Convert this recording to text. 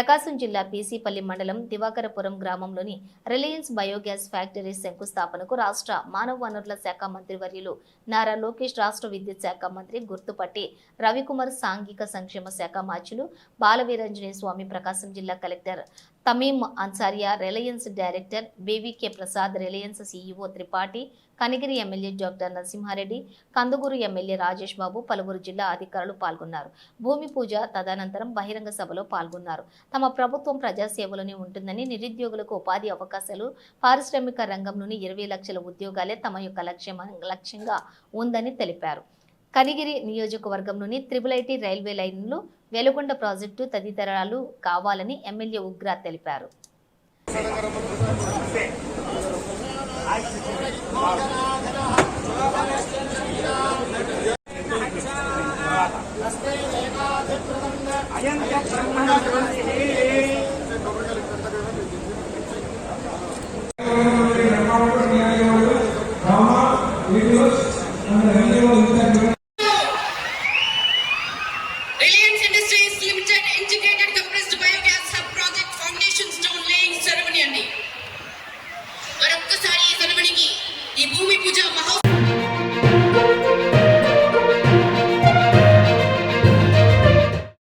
ప్రకాశం జిల్లా బీసీపల్లి మండలం దివాకరపురం గ్రామంలోని రిలయన్స్ బయోగ్యాస్ ఫ్యాక్టరీ శంకుస్థాపనకు రాష్ట్ర మానవ వనరుల శాఖ మంత్రివర్యులు నారా లోకేష్ రాష్ట్ర విద్యుత్ శాఖ మంత్రి గుర్తుపట్టి రవికుమార్ సాంఘిక సంక్షేమ శాఖ మాచులు బాలవీరంజనేయ స్వామి ప్రకాశం జిల్లా collector Tamim Ansariya Reliance director BVK Prasad Reliance CEO Tripathi Kanigiri MLA doctor Narasimhareddy Kandukur MLA Rajesh Babu పలువురు జిల్లా అధికారులు పాల్గొన్నారు. భూమి పూజ తదనంతరం బహిరంగ సభలో పాల్గొన్నారు. తమ ప్రభుత్వం ప్రజాసేవలోనే ఉంటుందని నిరుద్యోగులకు ఉపాధి అవకాశాలు పారిశ్రామిక రంగంలోని ఇరవై లక్షల ఉద్యోగాలే తమ యొక్క లక్ష్యం లక్ష్యంగా ఉందని తెలిపారు. కనిగిరి నియోజకవర్గంలోని త్రిబుల్ ఐటీ రైల్వే లైన్లు వెలుగొండ ప్రాజెక్టు తదితరాలు కావాలని ఎమ్మెల్యే ఉగ్ర తెలిపారు ఈ భూమి పూజ మహోత్సవం